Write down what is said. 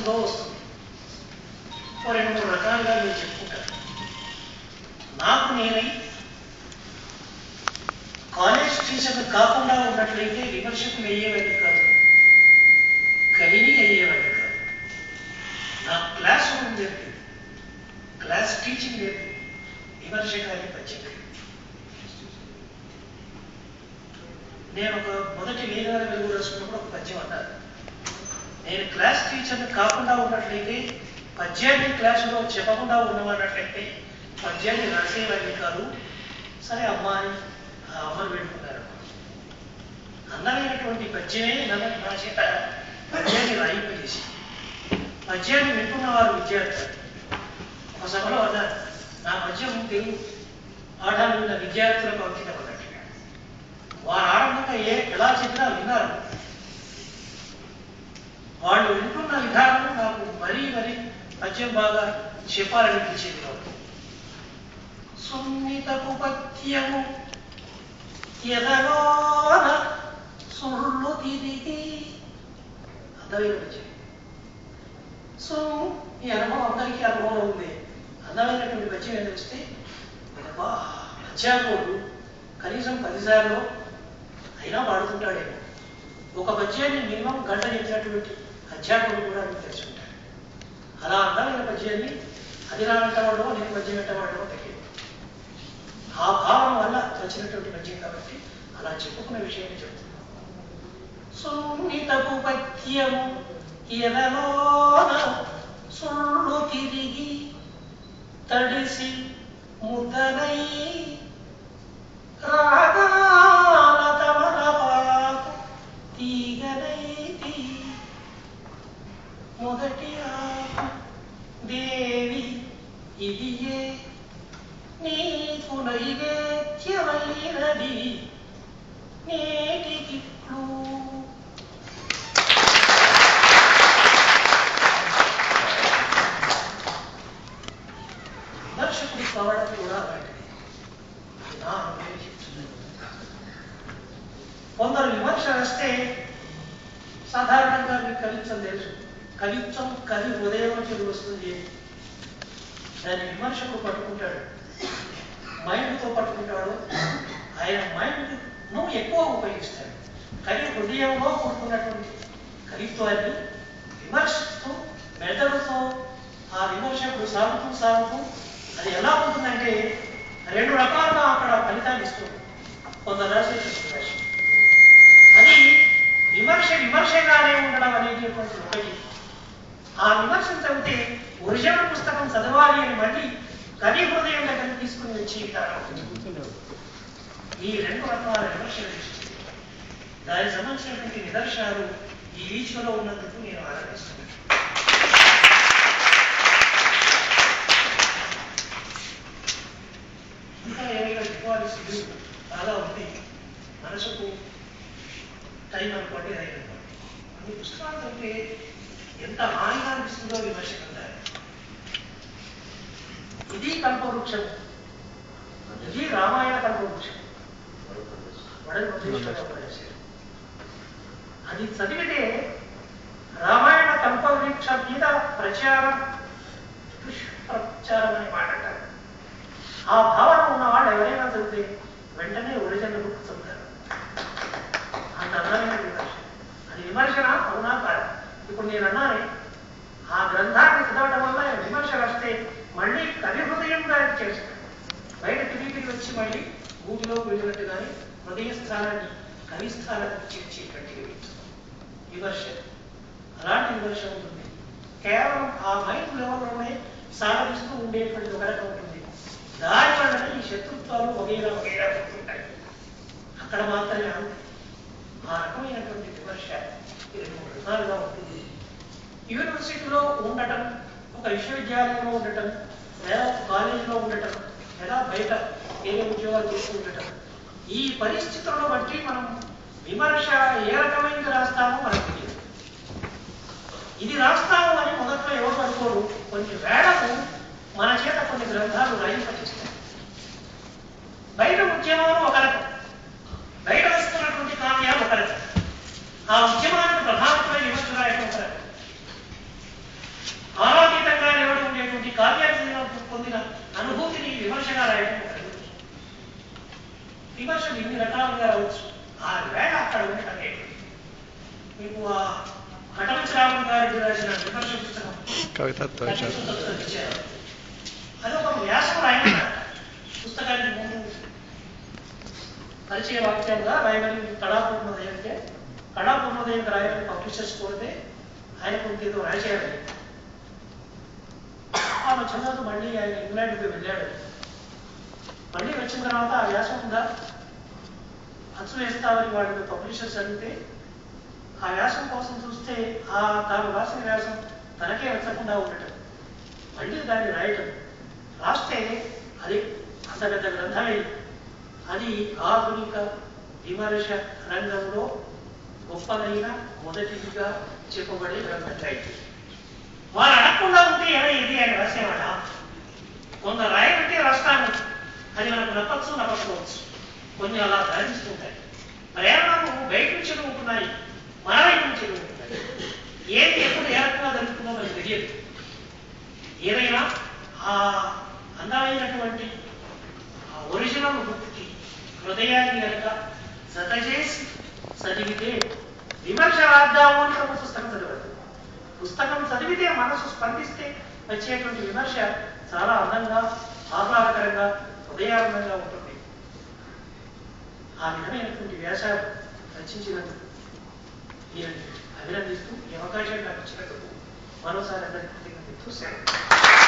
లో వస్తుంది ఓ రెండు మూడు రకాలుగా మీరు చెప్పుకుంటారు నాకు నేనై కాలేజ్ టీచర్ కాకుండా ఉన్నట్లయితే విమర్శకులు అయ్యేవాడిని కాదు. కలిని అయ్యేవాడిని కాదు. నా క్లాస్ రూమ్ జరిగింది క్లాస్ టీచింగ్ జరిగింది విమర్శకాన్ని పద్యం నేను ఒక మొదటి వేదాల వెలుగు రాసుకున్నప్పుడు ఒక పద్యం అన్నారు. నేను క్లాస్ టీచర్ని కాకుండా ఉన్నట్లయితే పద్యాన్ని క్లాసులో చెప్పకుండా ఉన్నవాడట్లయితే పద్యాన్ని రాసేవాడిని కాదు. సరే అమ్మ అని ఆ అమ్మను పెట్టుకున్నారు అందమైనటువంటి పద్యమే నన్ను నా చేత పద్యాన్ని రాయింపజేసి పద్యాన్ని వింటున్న వారు విద్యార్థులు. ఒక సభలో అన్నారు నా పద్యం తెలుగు పాఠాలు విన్న విద్యార్థులకు అంకితం అన్నట్టుగా. వారు ఆడంగా ఏ ఎలా చెప్పినా విన్నారు. వాళ్ళు వింటున్న విధానం నాకు మరీ మరీ పద్యం బాగా చెప్పాలనిపించేది. కాదు సున్నితపు పద్యము ఎదలోన సుళ్ళు తిరిగి అందమైన పద్యం సో ఈ అనుభవం అందరికీ అనుభవం ఉంది. అందమైనటువంటి పద్యం ఏదో వస్తే అబ్బా కనీసం పదిసార్లు అయినా పాడుతుంటాడేమో ఒక పద్యాన్ని మినిమం గంట చెప్పినటువంటి అధ్యాపకుడు కూడా మీకు తెలిసి ఉంటాడు అలా అందమైన పద్యాన్ని అది నా వెంటవాడో నేను పద్యం పెట్టవాడో తెలియదు. ఆ భావం వల్ల వచ్చినటువంటి పద్యం కాబట్టి అలా చెప్పుకున్న విషయాన్ని చెప్తున్నాను. సున్నితపు పద్యము ఎదలోన సుళ్ళు తిరిగి తడిసి ముద్దనై రాగాల కొందరు విమర్శ వస్తే సాధారణంగా మీకు కవిత్వం తెలుసు. కవిత్వం కవి ఉదయం చెడు వస్తుంది. దాని విమర్శకు పట్టుకుంటాడు. మైండ్తో పట్టుకుంటాడు. ఆయన మైండ్ను ఎక్కువ ఉపయోగిస్తాడు. కవి హృదయంలో పుట్టుకున్నటువంటి కవిత్వాన్ని విమర్శిస్తూ మెదడుతో ఆ విమర్శకుడు సాగుతూ సాగుతూ అది ఎలా ఉంటుందంటే రెండు రకాలుగా అక్కడ ఫలితాన్ని ఇస్తుంది. కొందరు రాసేటువంటి విమర్శ అది విమర్శ విమర్శగానే ఉండడం అనేటటువంటి ఒకటి. ఆ విమర్శను చదివితే ఒరిజినల్ పుస్తకం చదవాలి అని మళ్ళీ కవి హృదయం దగ్గర తీసుకుని వచ్చి ఈ రెండు రకాల విమర్శలు ఇస్తుంది. దానికి సంబంధించినటువంటి నిదర్శనాలు ఈ రీచ్లో ఉన్నందుకు నేను ఆనందిస్తున్నాను. ఇంకా ఏమైనా చెప్పాల్సింది చాలా ఉంది. మనసుకు టైం అనుకోండి అది అనుకోండి. అన్ని పుస్తకాలు చదివితే ఎంత హాయిగా అనిపిస్తుందో విమర్శకుంటారు ఇది కల్పవృక్షం. ఇది రామాయణ కల్పవృక్షం. అది చదివితే రామాయణ కల్పవృక్ష మీద ప్రచారం దుష్ప్రచారం అనే మాట అంటారు ఆ భావన ఉన్నవాడు ఎవరైనా చదివితే వెంటనే ఒరిజినల్ బుక్ చదువుతారు అంత అందమైన విమర్శ అది విమర్శన అవునా కాదు ఇప్పుడు నేను అన్నానే ఆ గ్రంథాన్ని చదవడం వల్ల విమర్శలు వస్తే మళ్ళీ కవి హృదయం దానికి చేస్తాడు బయట తిరిగి వచ్చి మళ్ళీ భూమిలో పోయినట్టు కానీ హృదయ స్థానాన్ని కవి స్థానానికి చేర్చేటువంటి విమర్శ అలాంటి విమర్శ ఉంటుంది. కేవలం ఆ మైండ్ లెవెల్లోనే సాగరిస్తూ ఉండేటువంటి ఒక రకం ఉంటుంది. దాని వలన ఈ శత్రుత్వాలు వగైరా వగైరా ఉంటుంటాయి అక్కడ మాత్రమే అంతే. ఆ రకమైనటువంటి విమర్శ రెండు మూడు రకాలుగా ఉంటుంది. యూనివర్సిటీలో ఉండటం ఒక విశ్వవిద్యాలయంలో ఉండటం లేదా కాలేజీలో ఉండటం లేదా బయట వేరే ఉద్యోగాలు చేస్తూ ఉండటం ఈ పరిస్థితులను బట్టి మనం విమర్శ ఏ రకమైనది రాస్తామో మనకు తెలియదు. ఇది రాస్తాము అని మొదట్లో ఎవరు అనుకోరు. కొన్ని వేళకు మన చేత కొన్ని గ్రంథాలు రాయింపచేస్తాయి బయట ఉద్యమాలు ఒక రకం బయట వస్తున్నటువంటి కావ్యాలు ఒక రకం ఆ ఉద్యమానికి ప్రభావితమై విమర్శ రాయడం ఒక రకం కావ్యాలు చదివినప్పుడు పొందిన అనుభూతిని విమర్శగా రాయడం ఒక అనుభూతి. విమర్శలు ఇన్ని రకాలుగా రావచ్చు ఆ వేళ అక్కడ ఉండటమే మీకు ఆ కటమచరామన్ గారికి రాసిన విమర్శ పుస్తకం కవితత్వ విచారం పుస్తకం ఇచ్చారు. అది ఒక వ్యాసం రాయన పుస్తకానికి ముందు పరిచయ వాక్యాలుగా రాయమని కళాపూర్ణోదయం అంటే కళాపూర్ణోదయం రాయమని పబ్లిషర్స్ కోరితే ఆయన కొంత ఏదో రాసేయాలి ఆమె చదువుతూ మళ్ళీ ఆయన ఇంగ్లాండ్కి వెళ్ళాడు మళ్ళీ వచ్చిన తర్వాత ఆ వ్యాసం ఉందా అచ్చు వేస్తామని వాళ్ళు పబ్లిషర్స్ అడిగితే ఆ వ్యాసం కోసం చూస్తే ఆ తాను రాసిన వ్యాసం తనకే వచ్చకుండా ఉండటం. మళ్ళీ దాన్ని రాయటం. రాస్తే అది అంత పెద్ద గ్రంథమే అది ఆధునిక విమర్శ రంగంలో గొప్పదైన మొదటిదిగా చెప్పబడే గ్రంథం టైటిల్ వారు అడగకుండా ఉంటే ఏమైంది అని రాసేవాడా? కొందరు రాయబట్టే రాస్తాను. అది మనకు నప్పచ్చు నప్పకపోవచ్చు కొన్ని అలా ధరిస్తుంటాయి ప్రేరణలు బయట నుంచి ఉంటున్నాయి మన వైపు నుంచి ఉంటున్నాయి ఏది ఎప్పుడు ఏ రకంగా జరుగుతుందో మనకు తెలియదు. ఏదైనా ఆ అందమైనటువంటి ఆ ఒరిజినల్ వృత్తికి హృదయాన్ని కనుక జత చేసి చదివితే విమర్శ రాద్దాము అని ఒక పుస్తకం చదవదు పుస్తకం చదివితే మనసు స్పందిస్తే వచ్చేటువంటి విమర్శ చాలా అందంగా ఆహ్లాదకరంగా హృదయానందంగా ఉంటుంది ఆ విధమైనటువంటి వ్యాసాలు రచించినందుకు నేను అభినందిస్తూ ఈ అవకాశం నాకు ఇచ్చినందుకు మరోసారి అందరికీ కృతజ్ఞతలు.